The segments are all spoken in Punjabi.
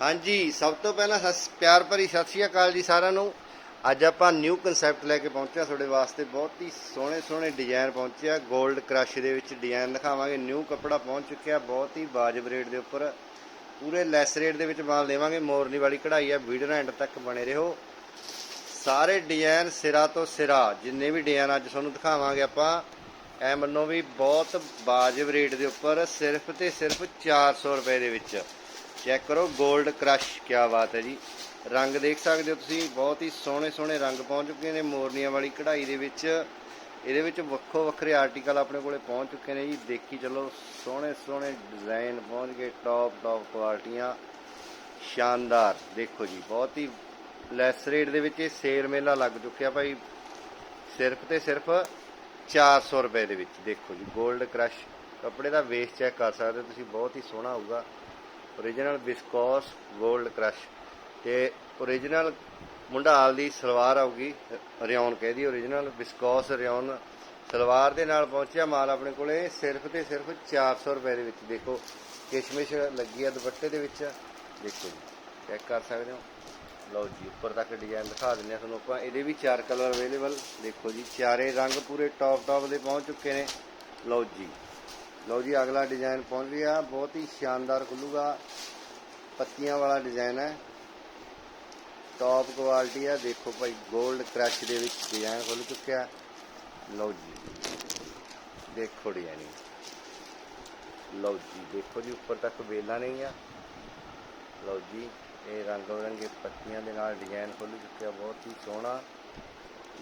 ਹਾਂਜੀ, ਸਭ ਤੋਂ ਪਹਿਲਾਂ ਸਤਿ- ਪਿਆਰ ਭਰੀ ਸਤਿ ਸ਼੍ਰੀ ਅਕਾਲ ਜੀ ਸਾਰਿਆਂ ਨੂੰ। ਅੱਜ ਆਪਾਂ ਨਿਊ ਕਨਸੈਪਟ ਲੈ ਕੇ ਪਹੁੰਚਿਆ ਤੁਹਾਡੇ ਵਾਸਤੇ ਬਹੁਤ ਹੀ ਸੋਹਣੇ ਸੋਹਣੇ ਡਿਜ਼ਾਈਨ ਪਹੁੰਚਿਆ 골ਡ ਕ੍ਰਸ਼ ਦੇ ਵਿੱਚ ਡਿਜ਼ਾਈਨ ਦਿਖਾਵਾਂਗੇ। ਨਿਊ ਕੱਪੜਾ ਪਹੁੰਚ ਚੁੱਕਿਆ। ਬਹੁਤ ਹੀ ਵਾਜਬ ਰੇਟ ਦੇ ਉੱਪਰ ਪੂਰੇ ਲੈਸ ਰੇਟ ਦੇ ਵਿੱਚ ਮਾਲ ਦੇਵਾਂਗੇ। ਮੋਰਨੀ ਵਾਲੀ ਕਢਾਈ ਆ। ਵੀਡੀਓ ਐਂਡ ਤੱਕ ਬਣੇ ਰਹੋ। ਸਾਰੇ ਡਿਜ਼ਾਈਨ ਸਿਰਾ ਤੋਂ ਸਿਰਾ, ਜਿੰਨੇ ਵੀ ਡਿਜ਼ਾਈਨ ਅੱਜ ਤੁਹਾਨੂੰ ਦਿਖਾਵਾਂਗੇ ਆਪਾਂ ਐ ਮੰਨੋ ਵੀ ਬਹੁਤ ਵਾਜਬ ਰੇਟ ਦੇ ਉੱਪਰ ਸਿਰਫ ਤੇ ਸਿਰਫ 400 ਰੁਪਏ ਦੇ ਵਿੱਚ। ਚੈੱਕ ਕਰੋ 골ਡ ਕ੍ਰਸ਼ ਕੀ ਬਾਤ ਹੈ ਜੀ। ਰੰਗ ਦੇਖ ਸਕਦੇ ਹੋ ਤੁਸੀਂ, ਬਹੁਤ ਹੀ ਸੋਹਣੇ ਸੋਹਣੇ ਰੰਗ ਪਹੁੰਚ ਚੁੱਕੇ ਨੇ ਮੋਰਨੀਆਂ ਵਾਲੀ ਕਢਾਈ ਦੇ ਵਿੱਚ। ਇਹਦੇ ਵਿੱਚ ਵੱਖੋ ਵੱਖਰੇ ਆਰਟੀਕਲ ਆਪਣੇ ਕੋਲੇ ਪਹੁੰਚ ਚੁੱਕੇ ਨੇ ਜੀ। ਦੇਖੀ ਚਲੋ, ਸੋਹਣੇ ਸੋਹਣੇ ਡਿਜ਼ਾਈਨ ਪਹੁੰਚ ਗਏ ਟੌਪ ਟੌਪ ਕੁਆਲਟੀਆਂ ਸ਼ਾਨਦਾਰ, ਦੇਖੋ ਜੀ, ਬਹੁਤ ਹੀ ਲੈਸ ਰੇਟ ਦੇ ਵਿੱਚ ਇਹ ਸੇਲ ਮੇਲਾ ਲੱਗ ਚੁੱਕਿਆ ਭਾਈ। ਸਿਰਫ ਤੇ ਸਿਰਫ 400 ਰੁਪਏ ਦੇ ਵਿੱਚ, ਦੇਖੋ ਜੀ 골ਡ ਕ੍ਰਸ਼। ਕੱਪੜੇ ਦਾ ਵੇਸ ਚੈੱਕ ਕਰ ਸਕਦੇ ਹੋ ਤੁਸੀਂ, ਬਹੁਤ ਹੀ ਸੋਹਣਾ ਹੋਊਗਾ origignal ਵਿਸਕੋਸ 골ਡ ਕ੍ਰਸ਼ ਤੇ origignal ਮੁੰਡਾਲ ਦੀ ਸਲਵਾਰ ਆਊਗੀ, ਰਿਓਨ ਕਹਿਦੀ origignal ਵਿਸਕੋਸ ਰਿਓਨ। ਸਲਵਾਰ ਦੇ ਨਾਲ ਪਹੁੰਚਿਆ ਮਾਲ ਆਪਣੇ ਕੋਲੇ, ਸਿਰਫ ਤੇ ਸਿਰਫ 400 ਰੁਪਏ ਦੇ ਵਿੱਚ। ਦੇਖੋ, ਕਿਸ਼ਮਿਸ਼ ਲੱਗੀ ਆ ਦੁਪੱਟੇ ਦੇ ਵਿੱਚ। ਦੇਖੋ ਜੀ ਚੈੱਕ ਕਰ ਸਕਦੇ ਹੋ। ਲਓ ਜੀ, ਉੱਪਰ ਤੱਕ ਡਿਜ਼ਾਈਨ ਦਿਖਾ ਦਿੰਦੇ ਆ ਤੁਹਾਨੂੰ ਆਪਾਂ। ਇਹਦੇ ਵੀ ਚਾਰ ਕਲਰ ਅਵੇਲੇਬਲ ਦੇਖੋ ਜੀ, ਚਾਰੇ ਰੰਗ ਪੂਰੇ ਟੌਪ ਟੌਪ ਦੇ ਪਹੁੰਚ ਚੁੱਕੇ ਨੇ। ਲਓ ਜੀ। ਲਓ ਜੀ, ਅਗਲਾ ਡਿਜ਼ਾਈਨ ਪਹੁੰਚ ਗਿਆ। ਬਹੁਤ ਹੀ ਸ਼ਾਨਦਾਰ ਖੁੱਲੂਗਾ। ਪੱਤੀਆਂ ਵਾਲਾ ਡਿਜ਼ਾਈਨ ਹੈ। ਟੌਪ ਕੁਆਲਿਟੀ ਹੈ। ਦੇਖੋ ਭਾਈ 골ਡ ਕ੍ਰਸ਼ ਦੇ ਵਿੱਚ ਡਿਜ਼ਾਈਨ ਖੁੱਲ ਚੁੱਕਿਆ ਲਓ ਜੀ। ਦੇਖੋ ਡਿਜ਼ਾਈਨ ਲਓ ਜੀ, ਦੇਖੋ ਜੀ, ਉੱਪਰ ਤੱਕ ਵੇਲਾ ਨਹੀਂ ਆ। ਲਓ ਜੀ, ਇਹ ਰੰਗ ਬਿਰੰਗੇ ਪੱਤੀਆਂ ਦੇ ਨਾਲ ਡਿਜ਼ਾਈਨ ਖੁੱਲ ਚੁੱਕਿਆ। ਬਹੁਤ ਹੀ ਸੋਹਣਾ।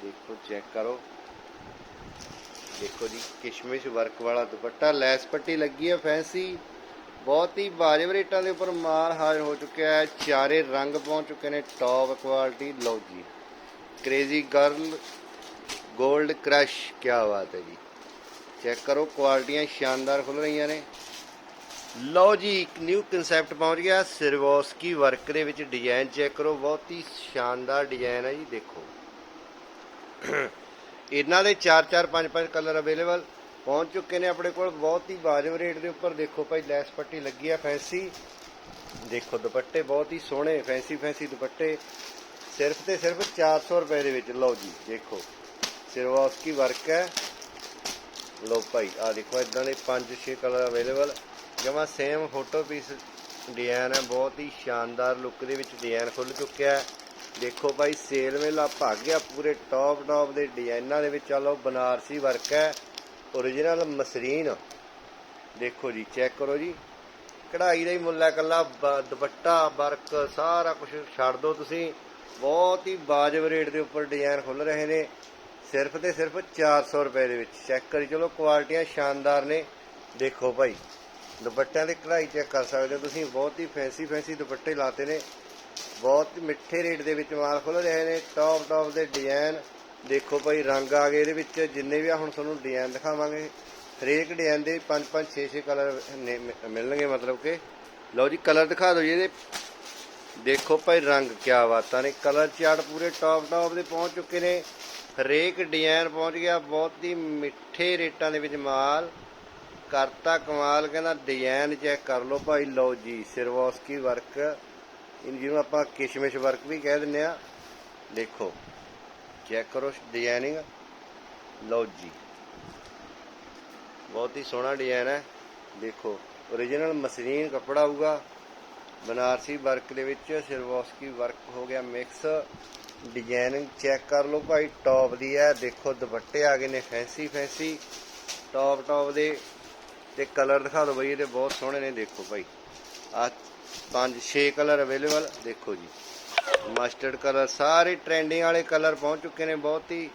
ਦੇਖੋ ਚੈੱਕ ਕਰੋ। ਦੇਖੋ ਜੀ, ਕਿਸ਼ਮਿਸ਼ ਵਰਕ ਵਾਲਾ ਦੁਪੱਟਾ, ਲੈਸ ਪੱਟੀ ਲੱਗੀ ਹੈ ਫੈਂਸੀ। ਬਹੁਤ ਹੀ ਵਾਜਬ ਰੇਟਾਂ ਦੇ ਉੱਪਰ ਮਾਲ ਹਾਜ਼ਰ ਹੋ ਚੁੱਕਿਆ ਹੈ। ਚਾਰੇ ਰੰਗ ਪਹੁੰਚ ਚੁੱਕੇ ਨੇ ਟੌਪ ਕੁਆਲਿਟੀ ਲਓ ਜੀ ਕ੍ਰੇਜ਼ੀ ਗਰਲ 골ਡ ਕ੍ਰਸ਼ ਕੀ ਬਾਤ ਹੈ ਜੀ। ਚੈੱਕ ਕਰੋ ਕੁਆਲਟੀਆਂ ਸ਼ਾਨਦਾਰ ਖੁੱਲ ਰਹੀਆਂ ਨੇ। ਲਓ ਜੀ, ਇੱਕ ਨਿਊ ਕਨਸੈਪਟ ਪਹੁੰਚ ਗਿਆ ਸਿਰਵੋਸਕੀ ਵਰਕ ਦੇ ਵਿੱਚ ਡਿਜ਼ਾਈਨ ਚੈੱਕ ਕਰੋ। ਬਹੁਤ ਹੀ ਸ਼ਾਨਦਾਰ ਡਿਜ਼ਾਈਨ ਹੈ ਜੀ, ਦੇਖੋ। ਇਹਨਾਂ ਦੇ 4 4 5 5 ਕਲਰ ਅਵੇਲੇਬਲ ਪਹੁੰਚ ਚੁੱਕੇ ਨੇ ਆਪਣੇ ਕੋਲ। ਬਹੁਤ ਹੀ ਵਾਜਬ ਰੇਟ ਦੇ ਉੱਪਰ ਦੇਖੋ ਭਾਈ, ਲੈਸ ਪੱਟੀ ਲੱਗੀ ਆ ਫੈਂਸੀ ਦੇਖੋ ਦੁਪੱਟੇ ਬਹੁਤ ਹੀ ਸੋਹਣੇ ਫੈਂਸੀ ਫੈਂਸੀ ਦੁਪੱਟੇ। ਸਿਰਫ ਤੇ ਸਿਰਫ 400 ਰੁਪਏ ਦੇ ਵਿੱਚ। ਲਓ ਜੀ, ਦੇਖੋ। ਸਿਰਵਾਸਕੀ ਵਰਕ ਹੈ। ਲਓ ਭਾਈ ਆ ਦੇਖੋ ਇਦਾਂ ਦੇ 5-6 ਕਲਰ ਅਵੇਲੇਬਲ ਜਮਾ ਸੇਮ ਫੋਟੋ ਪੀਸ ਡਿਜ਼ਾਈਨ ਹੈ। ਬਹੁਤ ਹੀ ਸ਼ਾਨਦਾਰ ਲੁੱਕ ਦੇ ਵਿੱਚ ਡਿਜ਼ਾਈਨ ਖੁੱਲ ਚੁੱਕਿਆ ਹੈ। ਦੇਖੋ ਭਾਈ ਸੇਲ ਵੇਲਾ ਭਾਗ ਗਿਆ ਪੂਰੇ ਟੌਪ ਟੌਪ ਦੇ ਡਿਜ਼ਾਈਨਾਂ ਦੇ ਵਿੱਚ। ਚਲੋ ਬਨਾਰਸੀ ਵਰਕ ਹੈ origignal ਮਸਰੀਨ ਦੇਖੋ ਜੀ ਚੈੱਕ ਕਰੋ ਜੀ। ਕਢਾਈ ਦਾ ਹੀ ਮੁੱਲ ਹੈ ਕੱਲਾ ਬ- ਦੁਪੱਟਾ ਵਰਕ ਸਾਰਾ ਕੁਝ ਛੱਡ ਦਿਓ ਤੁਸੀਂ। ਬਹੁਤ ਹੀ ਵਾਜਬ ਰੇਟ ਦੇ ਉੱਪਰ ਡਿਜ਼ਾਈਨ ਖੁੱਲ ਰਹੇ ਨੇ। ਸਿਰਫ ਤੇ ਸਿਰਫ 400 ਰੁਪਏ ਦੇ ਵਿੱਚ। ਚੈੱਕ ਕਰੀ, ਚਲੋ ਕੁਆਲਿਟੀਆਂ ਸ਼ਾਨਦਾਰ ਨੇ। ਦੇਖੋ ਭਾਈ, ਦੁਪੱਟਿਆਂ ਦੀ ਕਢਾਈ ਚੈੱਕ ਕਰ ਸਕਦੇ ਹੋ ਤੁਸੀਂ। ਬਹੁਤ ਹੀ ਫੈਂਸੀ ਫੈਂਸੀ ਦੁਪੱਟੇ ਲਾਤੇ ਨੇ। ਬਹੁਤ ਮਿੱਠੇ ਰੇਟ ਦੇ ਵਿੱਚ ਮਾਲ ਖੁੱਲ ਰਹੇ ਨੇ ਟੌਪ ਟੌਪ ਦੇ ਡਿਜ਼ਾਈਨ ਦੇਖੋ ਭਾਈ, ਰੰਗ ਆ ਗਏ ਇਹਦੇ ਵਿੱਚ, ਜਿੰਨੇ ਵੀ ਆ, ਹੁਣ ਤੁਹਾਨੂੰ ਡਿਜ਼ਾਈਨ ਦਿਖਾਵਾਂਗੇ। ਹਰੇਕ ਡਿਜ਼ਾਈਨ ਦੇ 5 5 6 6 ਕਲਰ ਨੇ- ਮਿ- ਮਿਲਣਗੇ ਮਤਲਬ ਕਿ। ਲਓ ਜੀ ਕਲਰ ਦਿਖਾ ਦਿਓ ਜੀ ਇਹਦੇ। ਦੇਖੋ ਭਾਈ, ਰੰਗ ਕਿਆ ਬਾਤਾਂ ਨੇ। ਕਲਰ ਚਾਰਟ ਪੂਰੇ ਟੌਪ ਟੌਪ ਦੇ ਪਹੁੰਚ ਚੁੱਕੇ ਨੇ। ਹਰੇਕ ਡਿਜ਼ਾਈਨ ਪਹੁੰਚ ਗਿਆ, ਬਹੁਤ ਹੀ ਮਿੱਠੇ ਰੇਟਾਂ ਦੇ ਵਿੱਚ ਮਾਲ। ਕਰਤਾ ਕਮਾਲ, ਕਹਿੰਦਾ ਡਿਜ਼ਾਈਨ ਚੈੱਕ ਕਰ ਲਓ ਭਾਈ। ਲਓ ਜੀ ਸਿਰਵੋਸਕੀ ਵਰਕ ਜਿਹਨੂੰ ਆਪਾਂ ਕਿਸ਼ਮਿਸ਼ ਵਰਕ ਵੀ ਕਹਿ ਦਿੰਦੇ ਆ। ਦੇਖੋ, ਚੈੱਕ ਕਰੋ ਡਿਜ਼ਾਈਨਿੰਗ ਲਓ ਜੀ। ਬਹੁਤ ਹੀ ਸੋਹਣਾ ਡਿਜ਼ਾਈਨ ਹੈ। ਦੇਖੋ origignal ਮਸਲੀਨ ਕੱਪੜਾ ਆਊਗਾ। ਬਨਾਰਸੀ ਵਰਕ ਦੇ ਵਿੱਚ ਸਿਰਵੋਸਕੀ ਵਰਕ ਹੋ ਗਿਆ ਮਿਕਸ ਡਿਜ਼ਾਈਨਿੰਗ ਚੈੱਕ ਕਰ ਲਓ ਭਾਈ ਟੌਪ ਦੀ ਹੈ। ਦੇਖੋ, ਦੁਪੱਟੇ ਆ ਗਏ ਨੇ ਫੈਂਸੀ ਫੈਂਸੀ ਟੌਪ ਟੌਪ ਦੇ। ਤੇ ਕਲਰ ਦਿਖਾ ਦਿਓ ਬਈ, ਇਹਦੇ ਬਹੁਤ ਸੋਹਣੇ ਨੇ, ਦੇਖੋ ਭਾਈ। ਆ ਪੰਜ 6 ਕਲਰ ਅਵੇਲੇਬਲ, ਦੇਖੋ ਜੀ। ਮਸਟਰਡ ਕਲਰ, ਸਾਰੇ ਟ੍ਰੈਂਡਿੰਗ ਵਾਲੇ ਕਲਰ ਪਹੁੰਚ ਚੁੱਕੇ ਨੇ, ਬਹੁਤ ਹੀ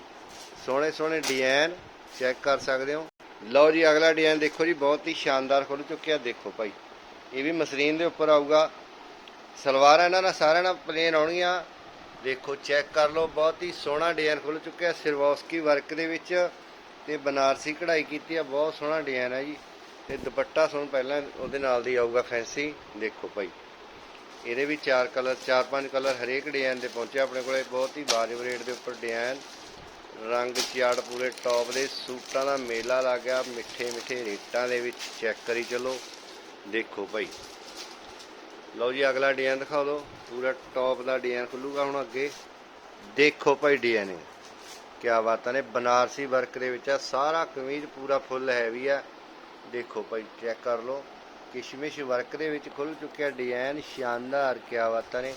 ਸੋਹਣੇ ਸੋਹਣੇ ਡਿਜ਼ਾਈਨ ਚੈੱਕ ਕਰ ਸਕਦੇ ਹੋ। ਲਓ ਜੀ, ਅਗਲਾ ਡਿਜ਼ਾਈਨ ਦੇਖੋ ਜੀ, ਬਹੁਤ ਹੀ ਸ਼ਾਨਦਾਰ ਖੁੱਲ ਚੁੱਕਿਆ, ਦੇਖੋ ਭਾਈ। ਇਹ ਵੀ ਮਸ਼ਰੀਨ ਦੇ ਉੱਪਰ ਆਊਗਾ। ਸਲਵਾਰਾਂ ਇਹਨਾਂ ਨਾਲ ਸਾਰਿਆਂ ਨਾਲ ਪਲੇਨ ਆਉਣਗੀਆਂ। ਦੇਖੋ ਚੈੱਕ ਕਰ ਲਓ, ਬਹੁਤ ਹੀ ਸੋਹਣਾ ਡਿਜ਼ਾਈਨ ਖੁੱਲ ਚੁੱਕਿਆ ਸਿਰਵੋਸਕੀ ਵਰਕ ਦੇ ਵਿੱਚ ਤੇ ਬਨਾਰਸੀ ਕਢਾਈ ਕੀਤੀ ਆ, ਬਹੁਤ ਸੋਹਣਾ ਡਿਜ਼ਾਈਨ ਹੈ ਜੀ। ਤੇ ਦੁਪੱਟਾ ਤੁਹਾਨੂੰ ਪਹਿਲਾਂ ਉਹਦੇ ਨਾਲ ਦੀ ਆਊਗਾ ਫੈਂਸੀ ਦੇਖੋ ਭਾਈ। ਇਹਦੇ ਵੀ ਚਾਰ ਕਲਰ, ਚਾਰ ਪੰਜ ਕਲਰ ਹਰੇਕ ਡਿਜ਼ਾਈਨ ਦੇ ਪਹੁੰਚੇ ਆਪਣੇ ਕੋਲੇ। ਬਹੁਤ ਹੀ ਵਾਜਬ ਰੇਟ ਦੇ ਉੱਪਰ ਡਿਜ਼ਾਈਨ। ਰੰਗ ਚਾੜ ਪੂਰੇ ਟੌਪ ਦੇ। ਸੂਟਾਂ ਦਾ ਮੇਲਾ ਲੱਗ ਗਿਆ। ਮਿੱਠੇ ਮਿੱਠੇ ਰੇਟਾਂ ਦੇ ਵਿੱਚ ਚੈੱਕ ਕਰੀ ਚਲੋ। ਦੇਖੋ ਭਾਈ। ਲਓ ਜੀ, ਅਗਲਾ ਡਿਜ਼ਾਈਨ ਦਿਖਾ ਦਿਓ ਪੂਰਾ ਟੌਪ ਦਾ ਡਿਜ਼ਾਈਨ ਖੁੱਲੂਗਾ ਹੁਣ ਅੱਗੇ। ਦੇਖੋ ਭਾਈ ਡਿਜ਼ਾਈਨ ਕਿਆ ਬਾਤਾਂ ਨੇ। ਬਨਾਰਸੀ ਵਰਕ ਦੇ ਵਿੱਚ ਆ। ਸਾਰਾ ਕਮੀਜ਼ ਪੂਰਾ ਫੁੱਲ ਹੈਵੀ ਆ। ਦੇਖੋ ਭਾਈ ਚੈੱਕ ਕਰ ਲਓ। ਕਿਸ਼ਮਿਸ਼ ਵਰਕ ਦੇ ਵਿੱਚ ਖੁੱਲ ਚੁੱਕਿਆ ਡਿਜ਼ਾਈਨ, ਸ਼ਾਨਦਾਰ, ਕਿਆ ਬਾਤਾਂ ਨੇ।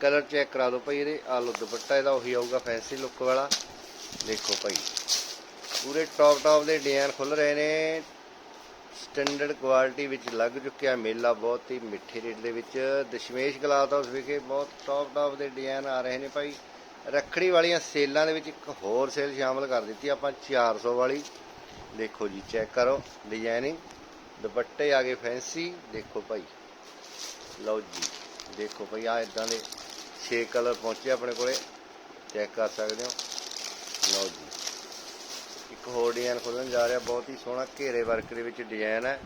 ਕਲਰ ਚੈੱਕ ਕਰਾ ਦਿਓ ਭਾਈ ਇਹਦੇ ਆ ਦੁਪੱਟਾ ਇਹਦਾ, ਉਹੀ ਆਊਗਾ ਫੈਂਸੀ ਲੁੱਕ ਵਾਲਾ। ਦੇਖੋ ਭਾਈ, ਪੂਰੇ ਟੌਪ ਟੌਪ ਦੇ ਡਿਜ਼ਾਈਨ ਖੁੱਲ ਰਹੇ ਨੇ। ਸਟੈਂਡਰਡ ਕੁਆਲਿਟੀ ਵਿੱਚ ਲੱਗ ਚੁੱਕਿਆ ਮੇਲਾ ਬਹੁਤ ਹੀ ਮਿੱਠੇ ਰੇਟ ਦੇ ਵਿੱਚ। ਦਸ਼ਮੇਸ਼ ਗਲਾਸ ਹਾਊਸ ਵਿਖੇ ਬਹੁਤ ਟੌਪ ਟੌਪ ਦੇ ਡਿਜ਼ਾਈਨ ਆ ਰਹੇ ਨੇ ਭਾਈ। ਰੱਖੜੀ ਵਾਲੀਆਂ ਸੇਲਾਂ ਦੇ ਵਿੱਚ ਇੱਕ ਹੋਰ ਸੇਲ ਸ਼ਾਮਲ ਕਰ ਦਿੱਤੀ ਆਪਾਂ 400 ਵਾਲੀ। ਦੇਖੋ ਜੀ, ਚੈੱਕ ਕਰੋ ਡਿਜ਼ਾਈਨਿੰਗ ਦੁਪੱਟੇ ਆ ਗਏ ਫੈਂਸੀ, ਦੇਖੋ ਭਾਈ। ਲਓ ਜੀ, ਦੇਖੋ ਭਾਈ ਆ ਇਦਾਂ ਦੇ 6 ਕਲਰ ਪਹੁੰਚੇ ਆਪਣੇ ਕੋਲੇ। ਚੈੱਕ ਕਰ ਸਕਦੇ ਹੋ। ਲਓ ਜੀ, ਇੱਕ ਹੋਰ ਡਿਜ਼ਾਈਨ ਖੋਲਣ ਜਾ ਰਿਹਾ। ਬਹੁਤ ਹੀ ਸੋਹਣਾ ਘੇਰੇ ਵਰਕ ਦੇ ਵਿੱਚ ਡਿਜ਼ਾਈਨ ਹੈ।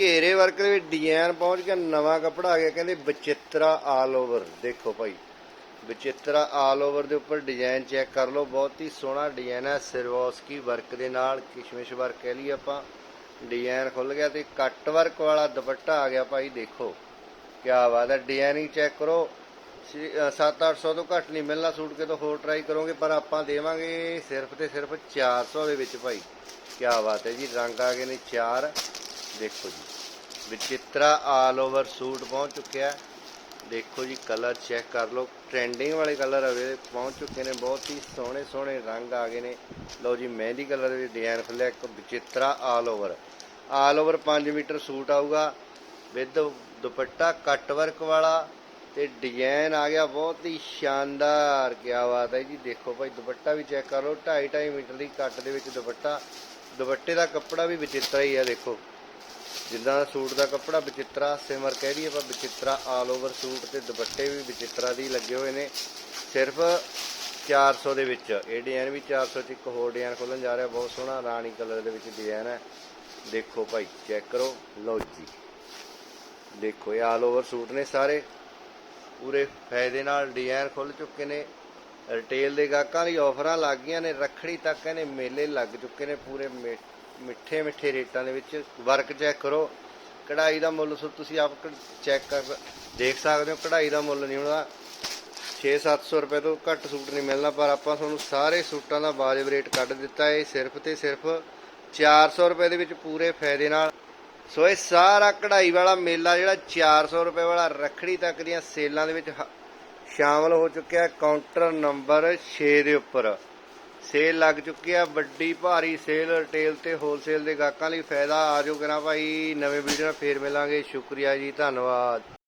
ਘੇਰੇ ਵਰਕ ਦੇ ਵਿੱਚ ਡਿਜ਼ਾਈਨ ਪਹੁੰਚ ਗਿਆ। ਨਵਾਂ ਕੱਪੜਾ ਆ ਗਿਆ, ਕਹਿੰਦੇ ਬਚਿੱਤਰਾ ਆਲ ਓਵਰ ਦੇਖੋ ਭਾਈ ਬਚਿੱਤਰਾ ਆਲ ਓਵਰ ਦੇ ਉੱਪਰ ਡਿਜ਼ਾਈਨ ਚੈੱਕ ਕਰ ਲਓ। ਬਹੁਤ ਹੀ ਸੋਹਣਾ ਡਿਜ਼ਾਈਨ ਹੈ। ਸਿਰਵੋਸਕੀ ਵਰਕ ਦੇ ਨਾਲ ਕਿਸ਼ਮਿਸ਼ ਵਰਕ ਕਹਿ ਲਈ ਆਪਾਂ। ਡਿਜ਼ਾਈਨ ਖੁੱਲ ਗਿਆ ਤੇ ਕੱਟ ਵਰਕ ਵਾਲਾ ਦੁਪੱਟਾ ਆ ਗਿਆ ਭਾਈ, ਦੇਖੋ। ਕਿਆ ਬਾਤ ਹੈ ਡਿਜ਼ਾਈਨਿੰਗ ਚੈੱਕ ਕਰੋ। 7-800 ਤੋਂ ਘੱਟ ਨਹੀਂ ਮਿਲਣਾ ਸੂਟ, ਕਿਤੋਂ ਹੋਰ ਟਰਾਈ ਕਰੋਗੇ, ਪਰ ਆਪਾਂ ਦੇਵਾਂਗੇ ਸਿਰਫ ਤੇ ਸਿਰਫ 400 ਦੇ ਵਿੱਚ ਭਾਈ। ਕਿਆ ਬਾਤ ਹੈ ਜੀ, ਰੰਗ ਆ ਗਏ ਨੇ ਚਾਰ। ਦੇਖੋ ਜੀ, ਵਿਚਿਤਰਾ ਆਲ ਓਵਰ ਸੂਟ ਪਹੁੰਚ ਚੁੱਕਿਆ। ਹੈ। ਦੇਖੋ ਜੀ ਕਲਰ ਚੈੱਕ ਕਰ ਲਓ। ਟ੍ਰੈਂਡਿੰਗ ਵਾਲੇ ਕਲਰ ਅਵੇ ਪਹੁੰਚ ਚੁੱਕੇ ਨੇ, ਬਹੁਤ ਹੀ ਸੋਹਣੇ ਸੋਹਣੇ ਰੰਗ ਆ ਗਏ ਨੇ। ਲਓ ਜੀ, ਮਹਿੰਦੀ ਕਲਰ ਦੇ ਡਿਜ਼ਾਈਨ ਖੁੱਲਿਆ ਇੱਕ Vichitra all over all over 5 metre suit ਆਊਗਾ ਵਿਦ ਦੁਪੱਟਾ ਕੱਟ ਵਰਕ ਵਾਲਾ ਤੇ ਡਿਜ਼ਾਈਨ ਆ ਗਿਆ, ਬਹੁਤ ਹੀ ਸ਼ਾਨਦਾਰ ਕੀ ਬਾਤ ਹੈ ਜੀ। ਦੇਖੋ ਭਾਈ, ਦੁਪੱਟਾ ਵੀ ਚੈੱਕ ਕਰ ਲਓ 2.5 2.5 ਮੀਟਰ ਦੀ ਕੱਟ ਦੇ ਵਿੱਚ ਦੁਪੱਟਾ, ਦੁਪੱਟੇ ਦਾ ਕੱਪੜਾ ਵੀ ਵਿਚਿਤਰਾ ਹੀ ਹੈ ਦੇਖੋ। ਜਿੱਦਾਂ ਦਾ ਸੂਟ ਦਾ ਕੱਪੜਾ ਵਿਚਿਤਰਾ, ਸਿਮਰ ਕਹਿ ਰਹੀ ਪਰ ਵਿਚਿਤਰਾ ਆਲ ਓਵਰ ਸੂਟ ਤੇ ਦੁਪੱਟੇ ਵੀ ਵਿਚਿਤਰਾ ਦੀ ਲੱਗੇ ਹੋਏ ਨੇ। ਸਿਰਫ 400 ਦੇ ਵਿੱਚ। ਇਹ ਡਿਜ਼ਾਈਨ ਵੀ 400 ਚ ਇੱਕ ਹੋਰ ਡਿਜ਼ਾਈਨ ਖੋਲਣ ਜਾ ਰਿਹਾ, ਬਹੁਤ ਸੋਹਣਾ ਰਾਣੀ ਕਲਰ ਦੇ ਵਿੱਚ ਡਿਜ਼ਾਈਨ ਹੈ। ਦੇਖੋ ਭਾਈ ਚੈੱਕ ਕਰੋ। ਲਓ ਜੀ। ਦੇਖੋ, ਇਹ ਆਲ ਓਵਰ ਸੂਟ ਨੇ ਸਾਰੇ। ਪੂਰੇ ਫਾਇਦੇ ਨਾਲ ਡਿਜ਼ਾਈਨ ਖੁੱਲ ਚੁੱਕੇ ਨੇ। ਰਿਟੇਲ ਦੇ ਗਾਹਕਾਂ ਲਈ ਆਫਰਾਂ ਲੱਗ ਗਈਆਂ ਨੇ। ਰੱਖੜੀ ਤੱਕ ਇਹਨੇ ਮੇਲੇ ਲੱਗ ਚੁੱਕੇ ਨੇ ਪੂਰੇ ਮਿ- ਮਿੱਠੇ ਮਿੱਠੇ ਰੇਟਾਂ ਦੇ ਵਿੱਚ ਵਰਕ ਚੈੱਕ ਕਰੋ। ਕਢਾਈ ਦਾ ਮੁੱਲ ਸੋ ਤੁਸੀਂ ਆਪ ਚੈੱਕ ਕਰ ਦੇਖ ਸਕਦੇ ਹੋ, ਕਢਾਈ ਦਾ ਮੁੱਲ ਨਹੀਂ ਹੁੰਦਾ 6-700 ਰੁਪਏ ਤੋਂ ਘੱਟ ਸੂਟ ਨਹੀਂ ਮਿਲਣਾ, ਪਰ ਆਪਾਂ ਤੁਹਾਨੂੰ ਸਾਰੇ ਸੂਟਾਂ ਦਾ ਵਾਜਬ ਰੇਟ ਕੱਢ ਦਿੱਤਾ ਹੈ। ਸਿਰਫ ਤੇ ਸਿਰਫ 400 ਰੁਪਏ ਦੇ ਵਿੱਚ ਪੂਰੇ ਫਾਇਦੇ ਨਾਲ। ਸੋ ਇਹ ਸਾਰਾ ਕਢਾਈ ਵਾਲਾ ਮੇਲਾ ਜਿਹੜਾ 400 ਰੁਪਏ ਵਾਲਾ ਰੱਖੜੀ ਤੱਕ ਦੀਆਂ ਸੇਲਾਂ ਦੇ ਵਿੱਚ ਹ- ਸ਼ਾਮਲ ਹੋ ਚੁੱਕਿਆ ਕਾਊਂਟਰ ਨੰਬਰ 6 ਦੇ ਉੱਪਰ। ਸੇਲ ਲੱਗ ਚੁੱਕੀ ਆ, ਵੱਡੀ ਭਾਰੀ ਸੇਲ ਰਿਟੇਲ ਤੇ ਹੋਲਸੇਲ ਦੇ ਗਾਹਕਾਂ ਲਈ ਫਾਇਦਾ। ਆ ਜਾਓ ਕਿਨਾ ਭਾਈ, ਨਵੇਂ ਵੀਡੀਓ ਨਾਲ ਫੇਰ ਮਿਲਾਂਗੇ। ਸ਼ੁਕਰੀਆ ਜੀ, ਧੰਨਵਾਦ।